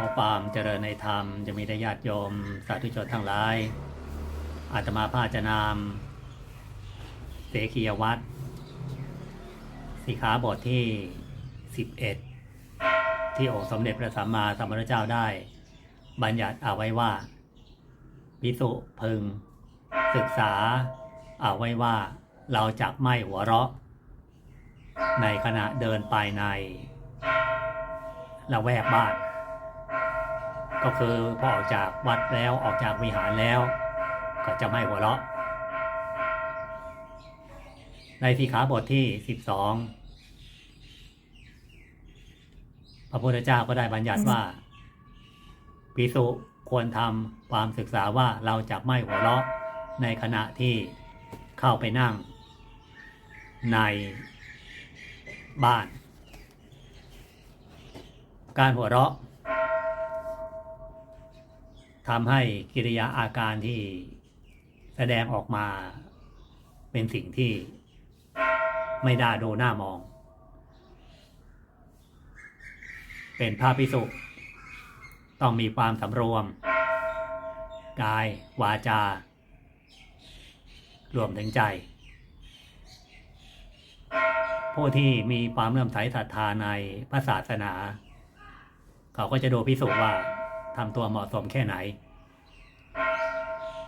อความเจริญในธรรมจะมีได้ญาติโยม สาธุชนทั้งหลาย อาตมาภาจะนามเสขียวัตรสิขาบทที่ 11 ที่องค์สมเด็จพระสัมมาสัมพุทธเจ้าได้ บัญญัติเอาไว้ว่าพิสุพึง ศึกษาเอาไว้ว่าเราจะไม่หัวเราะ ในขณะเดินไปในละแวกบ้าน ก็คือพอออกจากวัดแล้วออกจากวิหารแล้ว ก็จะไม่หัวเราะ ในสีขาบทที่ 12 พระพุทธเจ้าก็ได้บัญญัติว่าภิกษุควรทำความศึกษาว่าเราจะไม่หัวเราะในขณะที่เข้าไปนั่งในบ้าน การหัวเราะ ทำให้กิริยาอาการที่แสดงออกมาเป็นสิ่งที่ไม่น่าดูน่ามอง เป็นภาพพิสุต้องมีความสำรวม กาย วาจา รวมถึงใจ ผู้ที่มีความเลื่อมใสศรัทธาในพระศาสนา เขาก็จะดูพิสูจน์ว่า ทำตัวเหมาะสมแค่ไหน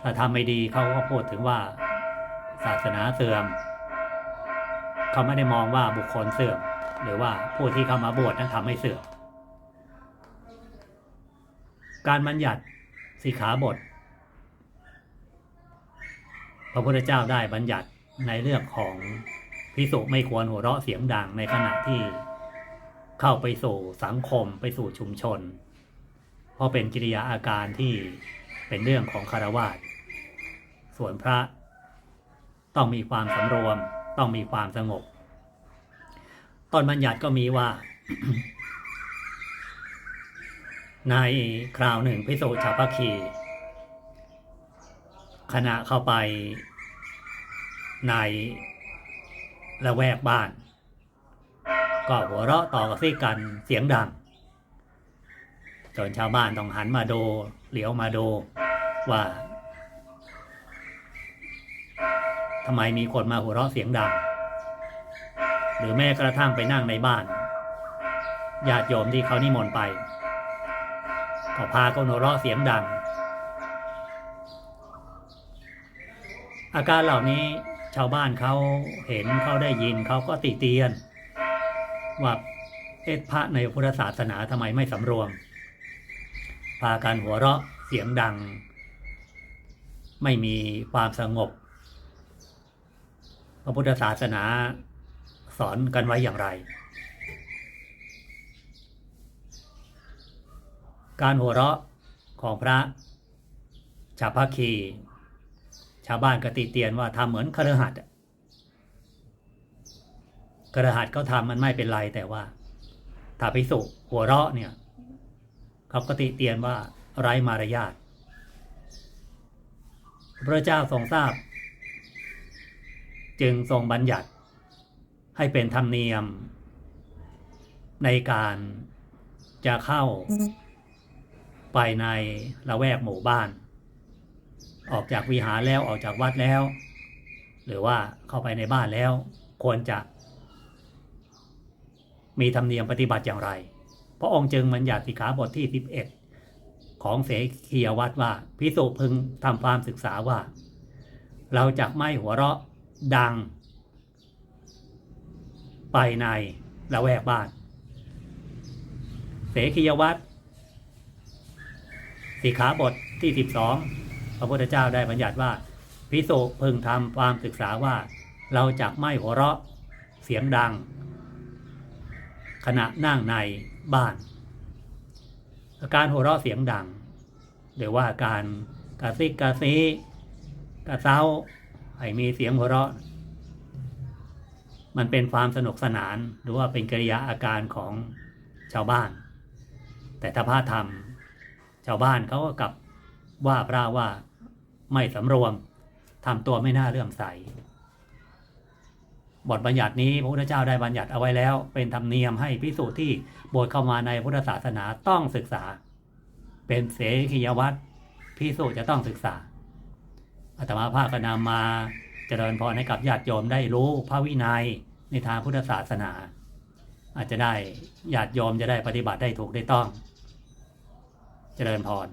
ถ้าทำไม่ดีเขาก็พูดถึงว่าศาสนาเสื่อม เขาไม่ได้มองว่าบุคคลเสื่อม หรือว่าผู้ที่เข้ามาบวชนั้นทำให้เสื่อม การบัญญัติสีขาบท พระพุทธเจ้าได้บัญญัติในเรื่องของพิสุไม่ควรหัวเราะเสียงดังในขณะที่เข้าไปสู่สังคมไปสู่ชุมชน เพราะเป็นกิริยาอาการที่เป็นเรื่องของคารวะส่วนพระต้องมีความสำรวม ต้องมีความสงบต้นบัญญัติก็มีว่า ในคราวหนึ่งพิสุชาพคีขณะเข้าไปในละแวกบ้าน ก็หัวเราะต่อกับซิกันเสียงดัง จนชาวบ้านต้องหันมาดูเหลียวมาดูว่าทำไมมีคนมาหัวเราะเสียงดัง หรือแม้กระทั่งไปนั่งในบ้านญาติโยมที่เขานิมนต์ไปก็พากันหัวเราะเสียงดัง อาการเหล่านี้ชาวบ้านเขาเห็นเขาได้ยินเขาก็ติเตียน ว่าเอ๊ะพระในพุทธศาสนาทำไมไม่สำรวม พากันหัวเราะเสียงดัง ไม่มีความสงบ พระพุทธศาสนาสอนกันไว้อย่างไร การหัวเราะของพระชาพคี ชาวบ้านก็ติเตียนว่าทำเหมือนคฤหัสคฤหัสเขาทำมันไม่เป็นไรแต่ว่าถ้าพิสุหัวเราะเนี่ย เขาก็ติเตียนว่าไร้มารยาทพระเจ้าทรงทราบ จึงทรงบัญญัติให้เป็นธรรมเนียม ในการจะเข้าไปในละแวกหมู่บ้าน ออกจากวิหารแล้วออกจากวัดแล้ว หรือว่าเข้าไปในบ้านแล้ว ควรจะ มีธรรมเนียมปฏิบัติอย่างไร พระองค์จึงบัญญัติสิกขาบทที่ 11 ของเสขียวัตรว่าพิสุพึงทำความศึกษาว่า เราจะไม่หัวเราะดัง ไปในละแวกบ้าน เสขียวัตรสิกขาบทที่ 12 พระพุทธเจ้าได้บัญญัติว่าพิสุพึงทำความศึกษาว่า เราจะไม่หัวเราะเสียงดัง ขณะนั่งในบ้านการหัวเราะเสียงดังหรือว่าการกระซิกกระซีกระเซ้าให้มีเสียงหัวเราะ มันเป็นความสนุกสนาน หรือว่าเป็นกิริยาอาการของชาวบ้าน แต่ถ้าพระธรรม ชาวบ้านเขาก็กลับว่าพระว่าไม่สำรวมทำตัวไม่น่าเลื่อมใส บทบัญญัตินี้พระพุทธเจ้าได้บัญญัติเอาไว้แล้ว เป็นธรรมเนียมให้พิสูจน์ที่บวชเข้ามาในพุทธศาสนาต้องศึกษา เป็นเสขียวัตรพิสูจน์จะต้องศึกษาอาตมาภาคก็นำมาเจริญพรให้กับญาติโยมได้รู้พระวินัยในทางพุทธศาสนา อาจจะได้ญาติโยมจะได้ปฏิบัติได้ถูกได้ต้อง เจริญพร